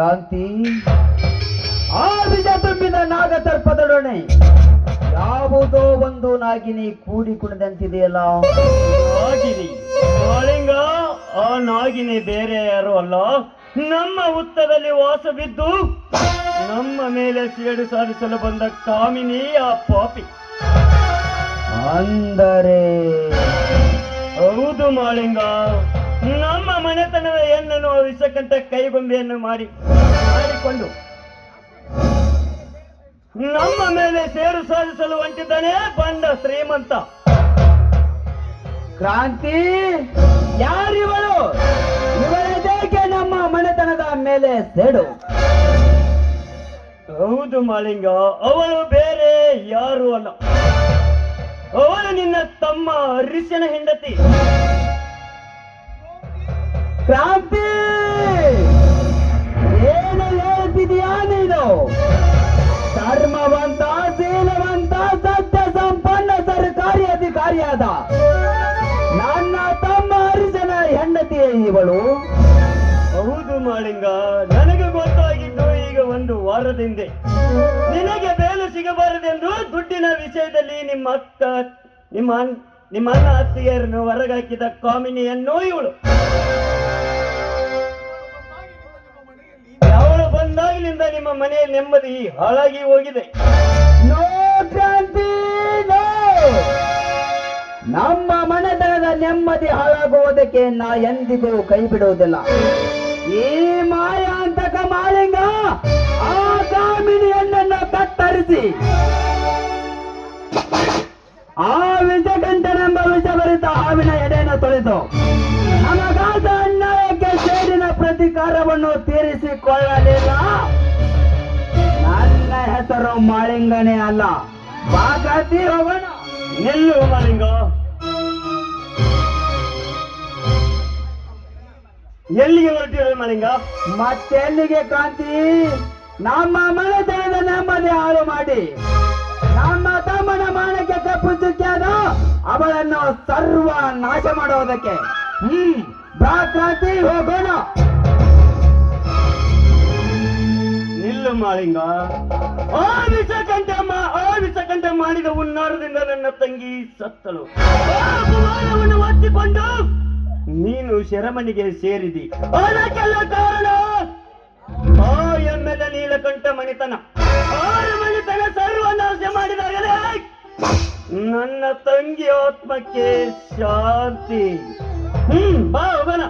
ಕ್ರಾಂತಿ. ಆ ವಿಷ ತುಂಬಿದ ನಾಗತರ್ಪದೊಡನೆ ಯಾವುದೋ ಒಂದು ನಾಗಿನಿ ಕೂಡಿ ಕುಣಿದಂತಿದೆಯಲ್ಲ? ನಾಗಿನಿ. ಕಾಳಿಂಗ ಆ ನಾಗಿನಿ ಬೇರೆ ಯಾರು ಅಲ್ಲ. ನಮ್ಮ ಹುತ್ತದಲ್ಲಿ ವಾಸವಿದ್ದು ನಮ್ಮ ಮೇಲೆ ಸೇಡು ಸಾಧಿಸಲು ಬಂದ ಕಾಮಿನಿ ಆ ಪಾಪಿ. ಅಂದರೆ? ಹೌದು ಮಾಳಿಂಗ. ನಮ್ಮ ಮನೆತನದ ಹೆಣ್ಣನ್ನು ವಿಷಕ್ಕಂತ ಕೈಗೊಂಬೆಯನ್ನು ಮಾಡಿ ಮಾಡಿಕೊಂಡು ನಮ್ಮ ಮೇಲೆ ಸೇರು ಸಾಧಿಸಲು ಹೊಂಟಿದ್ದಾನೆ ಬಂದ ಶ್ರೀಮಂತ. ಕ್ರಾಂತಿ, ಯಾರಿವರು? ಇವರಿದೇಕೆ ನಮ್ಮ ಮನೆತನದ ಮೇಲೆ ಸೇಡು? ಹೌದು ಮಾಲಿಂಗ ಅವಳು ಬೇರೆ ಯಾರು ಅಲ್ಲ. ಅವಳು ನಿನ್ನ ತಮ್ಮ ಅರಿಸಿನ ಹೆಂಡತಿ. ಅಧಿಕಾರಿಯಾದ ನನ್ನ ತಮ್ಮ ಅರ್ಜನ ಹೆಂಡತಿಯೇ ಇವಳು. ಹೌದು ಮಾಳಿಂಗ, ನನಗೆ ಗೊತ್ತಾಗಿದ್ದು ಈಗ ಒಂದು ವಾರದಿಂದೆ. ನಿನಗೆ ಬೇಲು ಸಿಗಬಾರದೆಂದು ದುಡ್ಡಿನ ವಿಷಯದಲ್ಲಿ ನಿಮ್ಮ ಅಕ್ಕ ನಿಮ್ಮ ನಿಮ್ಮ ಅಣ್ಣ ಅತ್ತಿಗೆಯರನ್ನು ಹೊರಗಾಕಿದ ಕಾಮಿನಿಯನ್ನು ಇವಳು. ಅವಳು ಬಂದಾಗಲಿಂದ ನಿಮ್ಮ ಮನೆಯ ನೆಮ್ಮದಿ ಹಾಳಾಗಿ ಹೋಗಿದೆ. ನಮ್ಮ ಮನೆತನದ ನೆಮ್ಮದಿ ಹಾಳಾಗುವುದಕ್ಕೆ ನಾ ಎಂದಿಗೂ ಕೈ ಬಿಡುವುದಿಲ್ಲ. ಈ ಮಾಯಾಂತಕ ಮಾಲಿಂಗ ಆ ಕಾಮಿನಿಯನ್ನನ್ನು ಕತ್ತರಿಸಿ. ಆ ವಿಷಕಂಠನೆಂಬ ವಿಷಭರಿತ ಹಾವಿನ ಎಡೆಯನ್ನು ತೊಳೆದು ನಮಗಾದ ಅನ್ಯಾಯಕ್ಕೆ ಸೇರಿನ ಪ್ರತಿಕಾರವನ್ನು ತೀರಿಸಿಕೊಳ್ಳಲಿಲ್ಲ. ನನ್ನ ಹೆಸರು ಮಾಳಿಂಗನೇ ಅಲ್ಲ. ಬಾಕತಿ ಹೋಗೋಣ. ನಿಲ್ಲು ಮಾಲಿಂಗ ಎಲ್ಲಿಗೆ ಹೊರಟಿರೋ ಮಾಲಿಂಗ ಮತ್ತೆಲ್ಲಿಗೆ ಕ್ರಾಂತಿ? ನಮ್ಮ ಮನೆತನದ ನೆಮ್ಮದಿ ಹಾಳು ಮಾಡಿ. ನಮ್ಮ ತಮ್ಮನ ಮಾನಕ್ಕೆ ತಪ್ಪು ಚುಕ್ಕಿಯಾದ ಅವಳನ್ನು ಸರ್ವ ನಾಶ ಮಾಡುವುದಕ್ಕೆ. ಹ್ಮ್, ಬಾ ಕ್ರಾಂತಿ, ಹೋಗೋಣ. ನಿಲ್ಲು ಮಾಳಿಂಗ. ಆ ವಿಷಕಂಠ ಮಾ- ಆ ವಿಷಕಂಠ ಮಾಡಿದ ಹುನ್ನಾರದಿಂದ ನನ್ನ ತಂಗಿ ಸತ್ತಳು. ಒತ್ತಿಕೊಂಡು ನೀನು ಶರಮನಿಗೆ ಸೇರಿದಿ. ಅದಕ್ಕೆಲ್ಲ ಕಾರಣ? ಆ ಎಮ್ಮೆದ ನೀಲಕಂಠ ಮಣಿತನ. ಆರು ಮಣಿತನ ಸರ್ವನಾಶ ಮಾಡಿದಾಗಲೇ ನನ್ನ ತಂಗಿ ಆತ್ಮಕ್ಕೆ ಶಾಂತಿ. ಹ್ಮ್, ಬಾ ಹೋಗೋಣ.